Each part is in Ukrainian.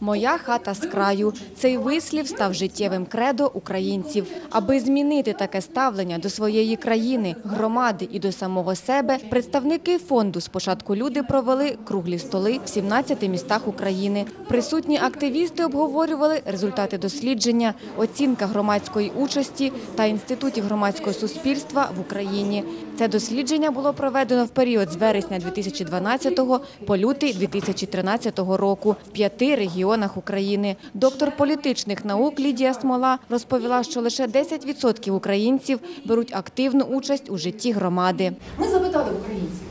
Моя хата з краю. Цей вислів став життєвим кредо українців. Аби змінити таке ставлення до своєї країни, громади і до самого себе, представники фонду «Спочатку люди» провели круглі столи в 17 містах України. Присутні активісти обговорювали результати дослідження, оцінка громадської участі та інститутів громадського суспільства в Україні. Це дослідження було проведено в період з вересня 2012 по лютий 2013 року в п'яти регіонах України. Доктор політичних наук Лідія Смола розповіла, що лише 10% українців беруть активну участь у житті громади. Ми запитали українців,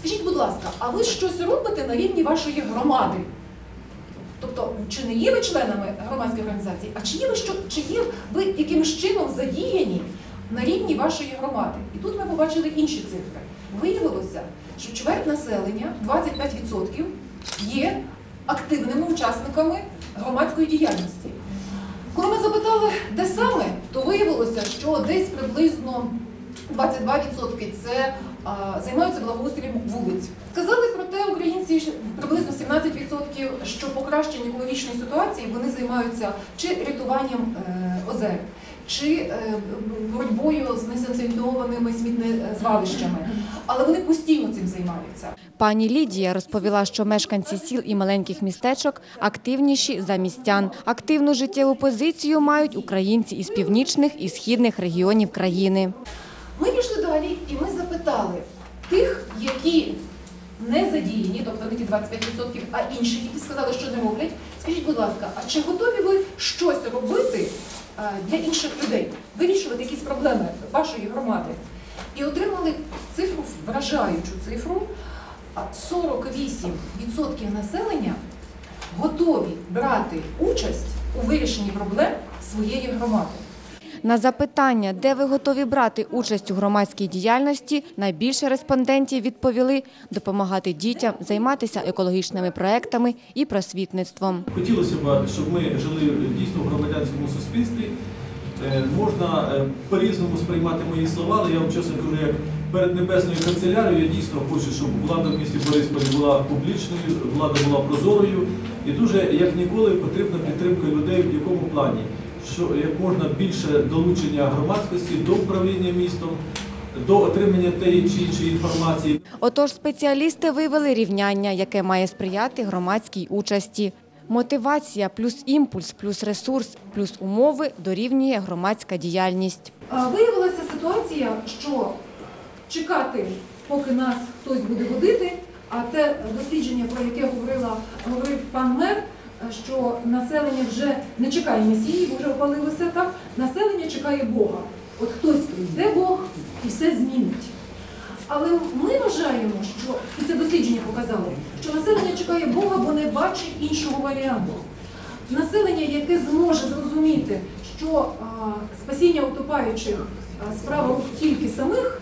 скажіть, будь ласка, а ви щось робите на рівні вашої громади? Тобто, чи не є ви членами громадської організації, а чи є ви що, чи є ви якимось чином задіяні на рівні вашої громади? І тут ми побачили інші цифри. Виявилося, що чверть населення, 25%, є активними учасниками громадської діяльності. Коли ми запитали, де саме, то виявилося, що десь приблизно 22% це а, займаються благоустрієм вулиць. Сказали про те українці приблизно 17%, що покращення екологічної ситуації вони займаються чи рятуванням е, озер, чи е, боротьбою з несанкціонованими смітнезвалищами. Але вони постійно цим займаються. Пані Лідія розповіла, що мешканці сіл і маленьких містечок активніші за містян. Активну життєву позицію мають українці із північних і східних регіонів країни. Ми пішли далі і ми запитали тих, які задіяні, тобто не ті 25%, а інші, які сказали, що не роблять. Скажіть, будь ласка, а чи готові ви щось робити е, для інших людей, вирішувати якісь проблеми вашої громади? І отримали цифру, вражаючу цифру. 48% населення готові брати участь у вирішенні проблем своєї громади. На запитання, де ви готові брати участь у громадській діяльності, найбільше респондентів відповіли допомагати дітям, займатися екологічними проектами і просвітництвом. Хотілося б, щоб ми жили дійсно в громадянському суспільстві. Е, Можна е, по-різному сприймати мої слова, але я вам чесно кажу, як перед небесною канцелярією, я дійсно хочу, щоб влада в місті Борисполі була публічною, влада була прозорою. І дуже як ніколи потрібна підтримка людей в якому плані, що як можна більше долучення громадськості до управління містом, до отримання тієї чи іншої інформації. Отож, спеціалісти вивели рівняння, яке має сприяти громадській участі. Мотивація плюс імпульс, плюс ресурс, плюс умови дорівнює громадська діяльність. Виявилася ситуація, що чекати, поки нас хтось буде водити, а те дослідження, про яке говорила, говорив пан мер, що населення вже не чекає месії, бо вже опалилося так, населення чекає Бога. От хтось прийде Бог і все змінить. Але ми вважаємо, що і це дослідження показало, що населення чекає Бога, бо не бачить іншого варіанту. Населення, яке зможе зрозуміти, що а, спасіння утопаючих справа тільки самих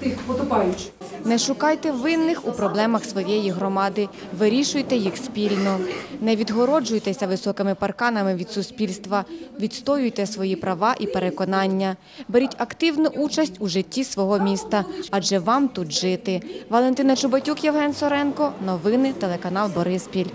тих потопаючих. Не шукайте винних у проблемах своєї громади, вирішуйте їх спільно. Не відгороджуйтеся високими парканами від суспільства, відстоюйте свої права і переконання. Беріть активну участь у житті свого міста, адже вам тут жити. Валентина Чубатюк, Євген Соренко. Новини телеканал Бориспіль.